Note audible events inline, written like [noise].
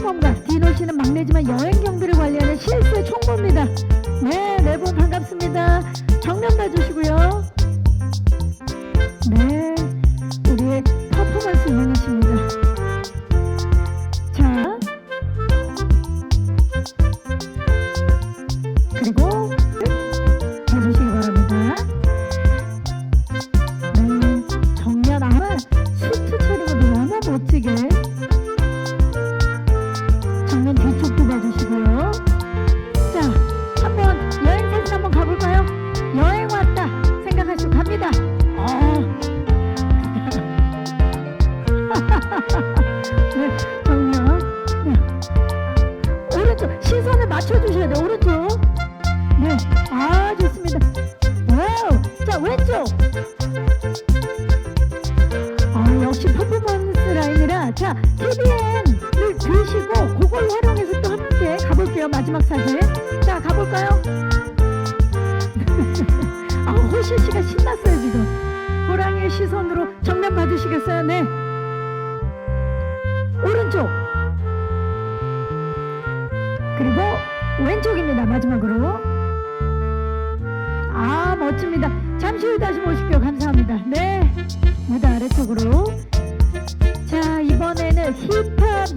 탐험가 디노 씨는 막내지만 여행 경비를 관리하는 실세 총무입니다. 네, 네 분 반갑습니다. 정면 봐주시고요. 네, 우리의 퍼포먼스 유닛입니다. 자, 그리고 해주시기 바랍니다. 네, 정면 아마 수트 차림으로 너무 멋지게 네, 정면. 네. 오른쪽 시선을 맞춰주셔야 돼요. 오른쪽. 네, 아 좋습니다. 와우, 자 왼쪽. 아 역시 퍼포먼스 라인이라 자 TVN을 드시고 그걸 활용해서 또 함께 가볼게요. 마지막 사진. 자 가볼까요? [laughs] 아 호시 씨가 신났어요 지금. 호랑이의 시선으로 정면 봐주시겠어요? 네. 오른쪽. 그리고 왼쪽입니다. 마지막으로. 아 멋집니다. 잠시 후 다시 모실게요. 감사합니다. 네. 무대 아래쪽으로. 자 이번에는 힙합. 에스-